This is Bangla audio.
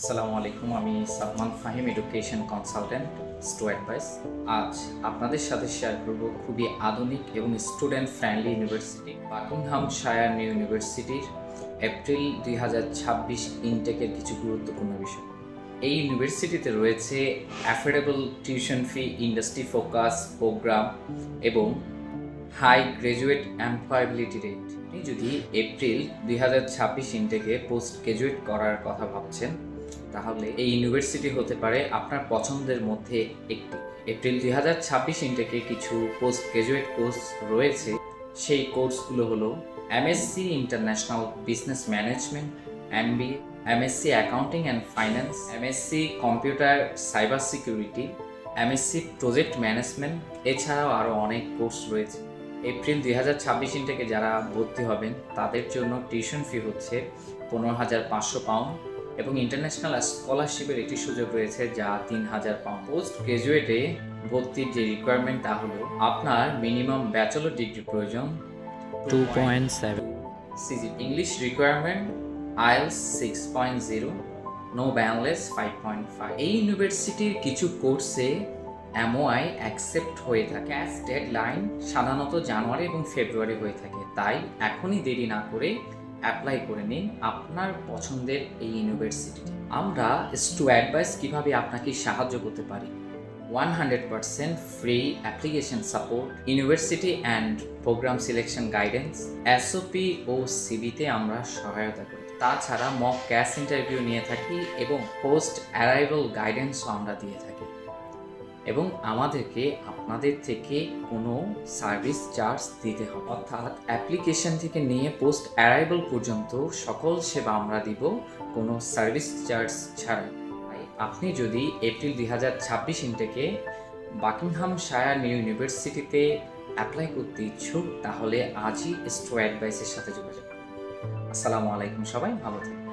আসসালামু আলাইকুম, আমি Salman Fahim education consultant stu advice আজ আপনাদের সাথে শেয়ার করব খুবই আধুনিক এবং student friendly university Buckinghamshire New ইউনিভার্সিটির এপ্রিল দুই হাজার ছাব্বিশ ইনটেকের কিছু গুরুত্বপূর্ণ বিষয়। এই ইউনিভার্সিটিতে রয়েছে affordable tuition fee industry focus program এবং হাই গ্র্যাজুয়েট এমপ্লয়াবিলিটি রেট আপনি যদি এপ্রিল দুই হাজার ছাব্বিশ ইনটেকে পোস্ট গ্রাজুয়েট করার কথা ভাবছেন তাহলে এই ইউনিভার্সিটি হতে পারে আপনার পছন্দের মধ্যে একটি। এপ্রিল দুই হাজার ছাব্বিশ ইনটেকে কিছু পোস্ট গ্র্যাজুয়েট কোর্স রয়েছে। সেই কোর্সগুলো হলো MSc international business management M MBA MSc accounting and finance, MSc computer cyber security, MSc project management, এছাড়াও আরও অনেক কোর্স রয়েছে। এপ্রিল দুই হাজার ছাব্বিশ ইনটেকে যারা ভর্তি হবেন, তাদের জন্য টিউশন ফি হচ্ছে পনেরো হাজার পাঁচশো পাউন্ড। এবং ইন্টারন্যাশনাল স্কলারশিপের একটি সুযোগ রয়েছে যা তিন হাজার পাউন্ড পোস্ট গ্রাজুয়েটে ভর্তির যে রিকোয়ারমেন্ট তা হলো আপনার মিনিমাম ব্যাচেলর ডিগ্রি প্রয়োজন 2.7 CG English requirement IELTS six point zero no band less five point five এই ইউনিভার্সিটির কিছু কোর্সে এমওআই অ্যাকসেপ্ট হয়ে থাকে। অ্যাজ ডেড লাইন সাধারণত জানুয়ারি এবং ফেব্রুয়ারি হয়ে থাকে। তাই এখনই দেরি না করে অ্যাপ্লাই করে নিন আপনার পছন্দের এই ইউনিভার্সিটি আমরা স্টু অ্যাডভাইস কীভাবে আপনাকে সাহায্য করতে পারি? One hundred percent free application support university and program selection guidance SOP ও সিবিতে আমরা সহায়তা করি। তাছাড়া মক ক্যাশ ইন্টারভিউ নিয়ে থাকি এবং পোস্ট অ্যারাইভাল গাইডেন্সও আমরা দিয়ে থাকি। এবং আমাদেরকে আপনাদের থেকে কোনো সার্ভিস চার্জ দিতে হবে। অর্থাৎ অ্যাপ্লিকেশন থেকে নিয়ে পোস্ট অ্যারাইভাল পর্যন্ত সকল সেবা আমরা দিব কোনো সার্ভিস চার্জ তাই আপনি যদি এপ্রিল দুই হাজার ছাব্বিশ ইনটেকে বাকিংহাম শায়ার নিউ ইউনিভার্সিটিতে অ্যাপ্লাই করতে ইচ্ছুক, তাহলে আজই স্টো অ্যাডভাইসের সাথে যোগাযোগ। আসসালামু আলাইকুম সবাই, ভালো থাকুন।